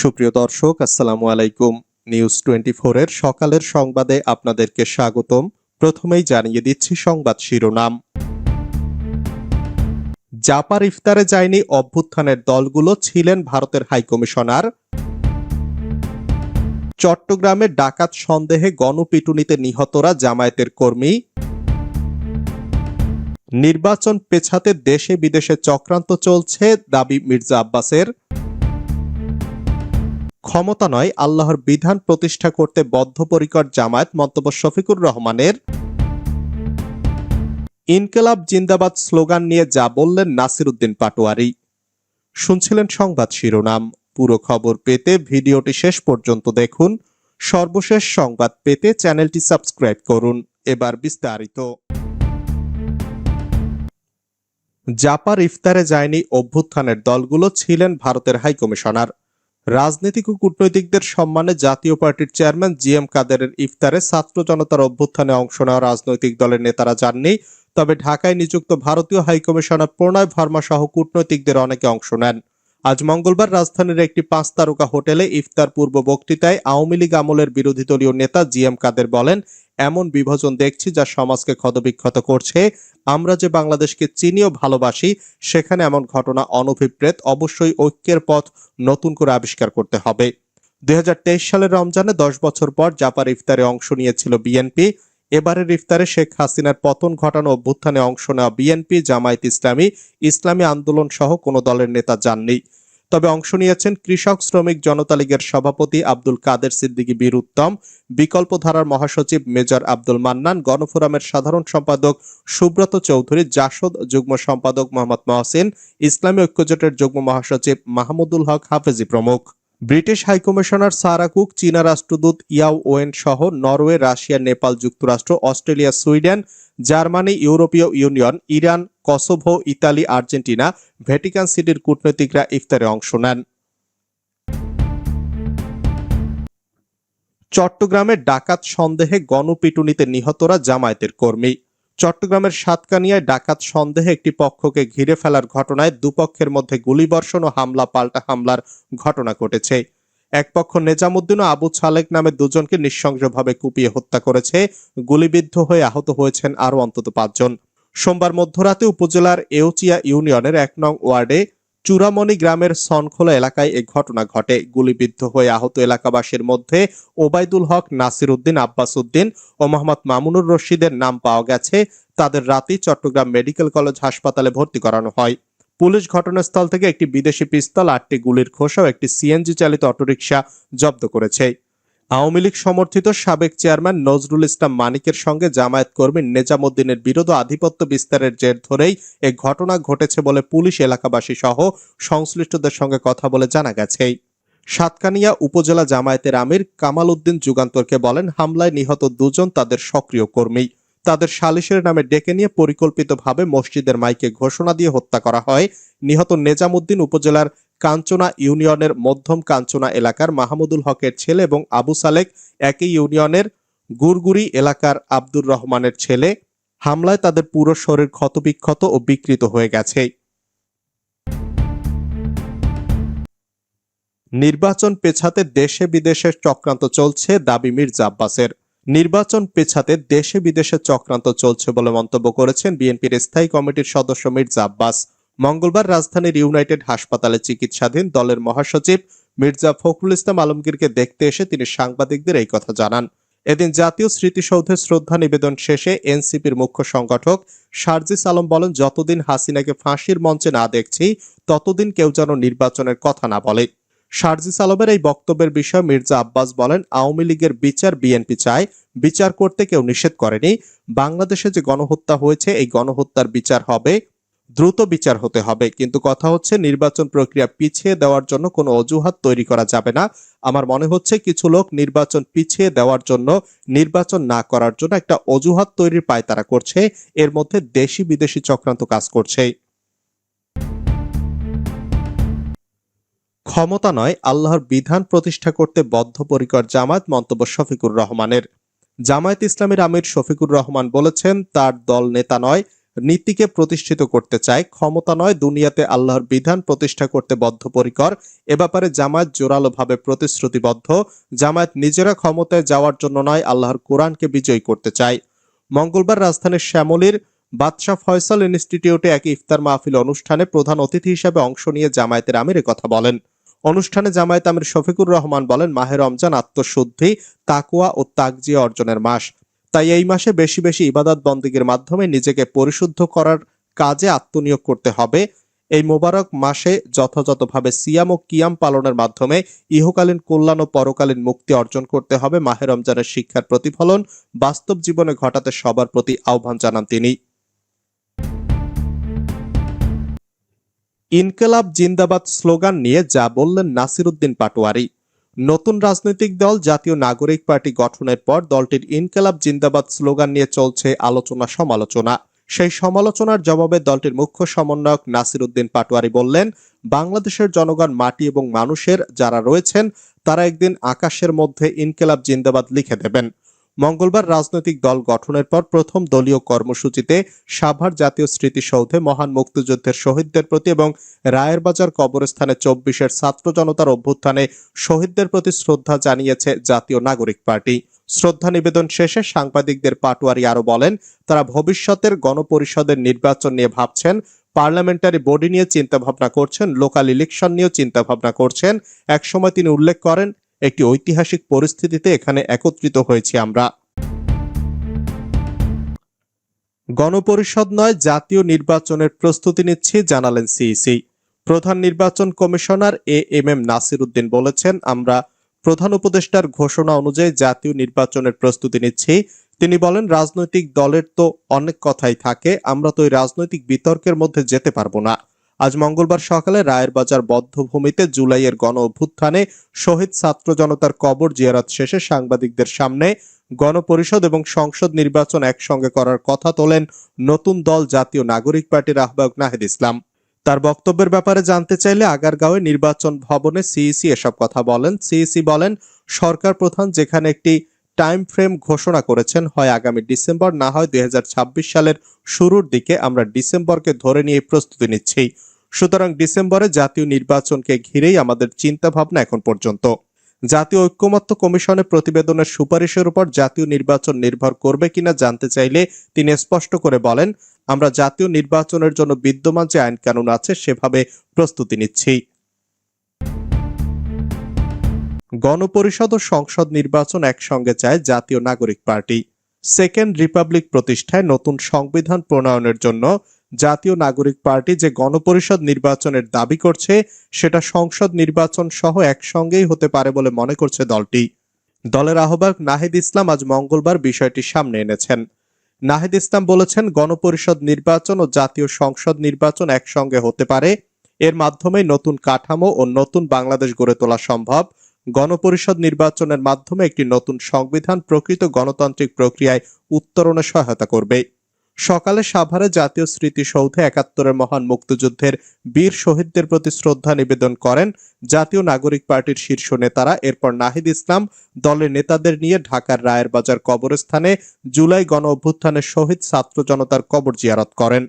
সুপ্রিয় দর্শক, আসসালামু আলাইকুম। নিউজ টোয়েন্টি এর সকালের সংবাদে আপনাদেরকে স্বাগতম। প্রথমেই জানিয়ে দিচ্ছি সংবাদ শিরোনাম। জাপার ইফতারে যায়নি অভ্যুত্থানের দলগুলো, ছিলেন ভারতের হাইকমিশনার চট্টগ্রামে ডাকাত সন্দেহে গণপিটুনিতে নিহতরা জামায়াতের কর্মী। নির্বাচন পেছাতে দেশে বিদেশে চক্রান্ত চলছে, দাবি মির্জা আব্বাসের। ক্ষমতা নয়, আল্লাহর বিধান প্রতিষ্ঠা করতে বদ্ধপরিকর জামায়াত, মন্তব্য শফিকুর রহমানের। ইনকেলাব জিন্দাবাদ স্লোগান নিয়ে যা বললেন নাসির উদ্দিন পাটোয়ারি। শুনছিলেন সংবাদ শিরোনাম। পুরো খবর পেতে ভিডিওটি শেষ পর্যন্ত দেখুন। সর্বশেষ সংবাদ পেতে চ্যানেলটি সাবস্ক্রাইব করুন। এবার বিস্তারিত। জাপার ইফতারে যায়নি অভ্যুত্থানের দলগুলো, ছিলেন ভারতের হাইকমিশনার। রাজনৈতিক ও কূটনৈতিকদের সম্মানে জাতীয় পার্টির চেয়ারম্যান জি এম কাদেরের ইফতারে ছাত্র জনতার অভ্যুত্থানে অংশ নেওয়া রাজনৈতিক দলের নেতারা যাননি। তবে ঢাকায় নিযুক্ত ভারতীয় হাইকমিশনার প্রণয় ভার্মা সহ কূটনৈতিকদের অনেকে অংশ নেন। আজ মঙ্গলবার রাজধানীর একটি পাঁচ তারকা হোটেলে ইফতার পূর্ব বক্তৃতায় আওয়ামী লীগ আমলের বিরোধী দলীয় নেতা জি এম কাদের বলেন, এমন বিভাজন দেখছি যা সমাজকে ক্ষতবিক্ষত করছে। আমরা যে বাংলাদেশকে চিনি ও ভালোবাসি, সেখানে এমন ঘটনা অনভিপ্রেত। অবশ্যই ঐক্যের পথ নতুন করে আবিষ্কার করতে হবে। দুই হাজার তেইশ সালের রমজানে দশ বছর পর জাপার ইফতারে অংশ নিয়েছিল বিএনপি। এবারের ইফতারে শেখ হাসিনার পতন ঘটানো অভ্যুত্থানে অংশ নেওয়া বিএনপি, জামায়াত ইসলামী ইসলামী আন্দোলন সহ কোনো দলের নেতা যাননি। তবে অংশ নিয়েছেন কৃষক, শ্রমিক জনতা লীগের সভাপতি আব্দুল কাদের সিদ্দিকী বীর উত্তম বিকল্প ধারার মহাসচিব মেজর আব্দুল মান্নান, গণফোরামের সাধারণ সম্পাদক সুব্রত চৌধুরী, জাসদ যুগ্ম সম্পাদক মোহাম্মদ মহসিন, ইসলামী ঐক্যজোটের যুগ্ম মহাসচিব মাহমুদুল হক হাফেজি প্রমুখ। ব্রিটিশ হাইকমিশনার সারা কুক চীনা রাষ্ট্রদূত ইয়াও ওয়েন সহ নরওয়ে, রাশিয়া, নেপাল যুক্তরাষ্ট্র, অস্ট্রেলিয়া, সুইডেন, জার্মানি, ইউরোপীয় union, Iran, Kosovo, Italy, Argentina, Vatican সিটির কূটনৈতিকরা ইফতারে অংশ নেন। চট্টগ্রামে ডাকাত সন্দেহে গণপিটুনিতে নিহতরা জামায়াতের কর্মী। চট্টগ্রামের সাতকানিয়ায় ডাকাত সন্দেহে একটি পক্ষকে ঘিরে ফেলার ঘটনায় দুপক্ষের মধ্যে গুলিবর্ষণ ও হামলা পাল্টা হামলার ঘটনা ঘটেছে। এক পক্ষ নেজামুদ্দিন ও আবু ছালেক নামে দুজনকে নিঃসংসভাবে কুপিয়ে হত্যা করেছে। গুলিবিদ্ধ হয়ে আহত হয়েছেন আরও অন্তত পাঁচজন। সোমবার মধ্যরাতে উপজেলার এউচিয়া ইউনিয়নের এক নং ওয়ার্ডে চূড়ামণি গ্রামের সনখোলা এলাকায় এ ঘটনা ঘটে। গুলিবিদ্ধ হয়ে আহত এলাকাবাসীর মধ্যে ওবায়দুল হক নাসির উদ্দিন আব্বাস উদ্দিন ও মোহাম্মদ মামুনুর রশিদের নাম পাওয়া গেছে। তাদের রাতেই চট্টগ্রাম মেডিকেল কলেজ হাসপাতালে ভর্তি করানো হয়। পুলিশ ঘটনাস্থল থেকে একটি বিদেশি পিস্তল, আটটি গুলির খোসা ও একটি সিএনজি চালিত অটোরিকশা জব্দ করেছে। আওয়ামী লীগ সমর্থিত সাবেক চেয়ারম্যান নজরুল ইসলাম মানিকের সঙ্গে জামায়াত কর্মী নেজামুদ্দিনের বিরোধ আধিপত্য বিস্তারের জের ধরেই এ ঘটনা ঘটেছে বলে পুলিশ এলাকাবাসী সহ সংশ্লিষ্টদের সঙ্গে কথা বলে জানা গেছে। সাতকানিয়া উপজেলা জামায়াতের আমির কামাল উদ্দিন যুগান্তরকে বলেন, হামলায় নিহত দুজন তাদের সক্রিয় কর্মী। তাদের সালিশের নামে ডেকে নিয়ে পরিকল্পিতভাবে মসজিদের মাইকে ঘোষণা দিয়ে হত্যা করা হয়। নিহত নেজামুদ্দিন উপজেলার কাঞ্চনা ইউনিয়নের মধ্যম কাঞ্চনা এলাকার মাহমুদুল হকের ছেলে এবং আবু সালেক একই ইউনিয়নের গুরগুরি এলাকার আব্দুর রহমানের ছেলে। হামলায় তাদের পুরো শরীর ক্ষতবিক্ষত ও বিকৃত হয়ে গেছে। নির্বাচন পেছাতে দেশে বিদেশে চক্রান্ত চলছে দাবি মির্জা আব্বাসের। নির্বাচন পেছাতে দেশে বিদেশে চক্রান্ত চলছে বলে মন্তব্য করেছেন বিএনপির স্থায়ী কমিটির সদস্য মির্জা আব্বাস। মঙ্গলবার রাজধানীর ইউনাইটেড হাসপাতালে চিকিৎসাধীন দলের মহাসচিব মির্জা ফখরুল ইসলাম আলমগীরকে দেখতে এসে তিনি সাংবাদিকদের এই কথা জানান। এদিন জাতীয় স্মৃতিসৌধে শ্রদ্ধা নিবেদন শেষে এনসিপির মুখ্য সংগঠক সার্জিস আলম বলেন, যতদিন হাসিনাকে ফাঁসির মঞ্চে না দেখছি, ততদিন কেউ যেন নির্বাচনের কথা না বলে। সার্জিস আলমের এই বক্তব্যের বিষয়ে মির্জা আব্বাস বলেন, আওয়ামী লীগের বিচার বিএনপি চায়, বিচার করতে কেউ নিষেধ করেনি। বাংলাদেশে যে গণহত্যা হয়েছে, এই গণহত্যার বিচার হবে দ্রুত বিচার হতে হবে। কিন্তু কথা হচ্ছে, নির্বাচন প্রক্রিয়া পিছিয়ে দেওয়ার জন্য কোনো অজুহাত তৈরি করা যাবে না। আমার মনে হচ্ছে কিছু লোক নির্বাচন পিছিয়ে দেওয়ার জন্য নির্বাচন না করার জন্য একটা অজুহাত তৈরির পায়তারা করছে। এর মধ্যে দেশি বিদেশি চক্রান্ত কাজ করছে। ক্ষমতা নয়, আল্লাহর বিধান প্রতিষ্ঠা করতে বদ্ধপরিকর জামায়াত মন্তব্য শফিকুর রহমানের। জামায়াত ইসলামের আমির শফিকুর রহমান বলেছেন, তার দল নেতা নয় নীতিকে প্রতিষ্ঠিত করতে চায়, ক্ষমতা নয়, দুনিয়াতে আল্লাহর বিধান প্রতিষ্ঠা করতে বদ্ধপরিকর। এ ব্যাপারে জামায়াত জোরালোভাবে প্রতিশ্রুতিবদ্ধ। জামায়াত নিজেরা ক্ষমতায় যাওয়ার জন্য নয়, আল্লাহর কোরআনকে বিজয়ী করতে চায়। মঙ্গলবার রাজধানীর শ্যামলীর বাদশাহ ফয়সাল ইনস্টিটিউটে এক ইফতার মাহফিল অনুষ্ঠানে প্রধান অতিথি হিসেবে অংশ নিয়ে জামায়াতের আমির কথা বলেন। অনুষ্ঠানে জামায়াত আমির শফিকুর রহমান বলেন, মাহে রমজান আত্মশুদ্ধি তাকুয়া ও তাকজিয়া অর্জনের মাস। তাই এই মাসে বেশি বেশি ইবাদত বন্দীগীর মাধ্যমে নিজেকে পরিশুদ্ধ করার কাজে আত্মনিয়োগ করতে হবে। এই মোবারক মাসে যথাযথভাবে সিয়াম ও কিয়াম পালনের মাধ্যমে ইহকালীন কল্যাণ ও পরকালীন মুক্তি অর্জন করতে হবে। মাহে রমজানের শিক্ষার প্রতিফলন বাস্তব জীবনে ঘটাতে সবার প্রতি আহ্বান জানান তিনি। ইনকেলাব জিন্দাবাদ স্লোগান নিয়ে যা বললেন নাসিরুদ্দিন পাটোয়ারি। নতুন রাজনৈতিক দল, জাতীয় নাগরিক পার্টি গঠনের পর দলটির ইনকালাব জিন্দাবাদ স্লোগান নিয়ে চলছে আলোচনা সমালোচনা। সেই সমালোচনার জবাবে দলটির মুখ্য সমন্বয়ক নাসির উদ্দিন পাটোয়ারি বললেন, বাংলাদেশের জনগণ মাটি এবং মানুষের যারা রয়েছেন, তারা একদিন আকাশের মধ্যে ইনকেলাব জিন্দাবাদ লিখে দেবেন। মঙ্গলবার রাজনৈতিক দল গঠনের পর প্রথম দলীয় কর্মসূচিতে সাভার জাতীয় স্মৃতিসৌধে মহান মুক্তিযুদ্ধের শহীদদের প্রতি এবং রায়ের বাজার কবরস্থানে চব্বিশের ছাত্র জনতার অভ্যুত্থানে শহীদদের প্রতি শ্রদ্ধা জানিয়েছে জাতীয় নাগরিক পার্টি। শ্রদ্ধা নিবেদন শেষে সাংবাদিকদের পাটোয়ারি আরও বলেন, তারা ভবিষ্যতের গণপরিষদের নির্বাচন নিয়ে ভাবছেন, পার্লামেন্টারি বডি নিয়ে চিন্তা ভাবনা করছেন, লোকাল ইলেকশন নিয়েও চিন্তা ভাবনা করছেন। একসময় তিনি উল্লেখ করেন একটি ঐতিহাসিক পরিস্থিতিতে এখানে একত্রিত হয়েছি আমরা। গণপরিষদ নয়, জাতীয় নির্বাচনের প্রস্তুতি নিচ্ছি, জানালেন সিইসি প্রধান নির্বাচন commissioner A M M Nasir Uddin বলেছেন, আমরা প্রধান উপদেষ্টার ঘোষণা অনুযায়ী জাতীয় নির্বাচনের প্রস্তুতি নিচ্ছি। তিনি বলেন, রাজনৈতিক দলের তো অনেক কথাই থাকে, আমরা তো ওই রাজনৈতিক বিতর্কের মধ্যে যেতে পারব না। আজ মঙ্গলবার সকালে রায়ের বাজার বদ্ধভূমিতে জুলাইয়ের গণ অভ্যুত্থানে শহীদ ছাত্র জনতার কবর জিয়ারত শেষে সাংবাদিকদের সামনে গণপরিষদ এবং সংসদ নির্বাচন একসঙ্গে করার কথা তোলেন নতুন দল জাতীয় নাগরিক পার্টির আহ্বায়ক নাহিদ ইসলাম। তার বক্তব্যের ব্যাপারে জানতে চাইলে আগারগাঁওয়ে নির্বাচন ভবনে সিইসি এসব কথা বলেন। সিইসি বলেন, সরকার প্রধান যেখানে একটি টাইম ফ্রেম ঘোষণা করেছেন, হয় আগামী ডিসেম্বর, না হয় দুই হাজার ছাব্বিশ সালের শুরুর দিকে। আমরা ডিসেম্বরকে ধরে নিয়ে প্রস্তুতি নিচ্ছি। সুতরাং ডিসেম্বরে জাতীয় নির্বাচনকে ঘিরেই আমাদের চিন্তা ভাবনা এখন পর্যন্ত। জাতীয় ঐক্যমত্য কমিশনের প্রতিবেদনের সুপারিশের উপর জাতীয় নির্বাচন নির্ভর করবে কিনা জানতে চাইলে তিনি স্পষ্ট করে বলেন, আমরা জাতীয় নির্বাচনের জন্য বিদ্যমান যে আইন কানুন আছে সেভাবে প্রস্তুতি নিচ্ছি। গণপরিষদ ও সংসদ নির্বাচন একসঙ্গে চায় জাতীয় নাগরিক পার্টি। সেকেন্ড রিপাবলিক প্রতিষ্ঠায় নতুন সংবিধান প্রণয়নের জন্য জাতীয় নাগরিক পার্টি যে গণপরিষদ নির্বাচনের দাবি করছে, সেটা সংসদ নির্বাচন সহ একসঙ্গেই হতে পারে বলে মনে করছে দলটি। দলের আহ্বায়ক নাহিদ ইসলাম আজ মঙ্গলবার বিষয়টি সামনে এনেছেন। নাহিদ ইসলাম বলেছেন, গণপরিষদ নির্বাচন ও জাতীয় সংসদ নির্বাচন একসঙ্গে হতে পারে। এর মাধ্যমে নতুন কাঠামো ও নতুন বাংলাদেশ গড়ে তোলা সম্ভব। গণপরিষদ নির্বাচনের মাধ্যমে একটি নতুন সংবিধান প্রকৃত গণতান্ত্রিক প্রক্রিয়ায় উত্তরণে সহায়তা করবে। সকালে সাভারে জাতীয় স্মৃতিসৌধে একাত্তরের মহান মুক্তিযুদ্ধের বীর শহীদদের প্রতি শ্রদ্ধা নিবেদন করেন জাতীয় নাগরিক পার্টির শীর্ষ নেতারা। এরপর নাহিদ ইসলাম দলের নেতাদের নিয়ে ঢাকার রায়ের বাজার কবরস্থানে জুলাই গণ অভ্যুত্থানের শহীদ ছাত্র জনতার কবর জিয়ারত করেন।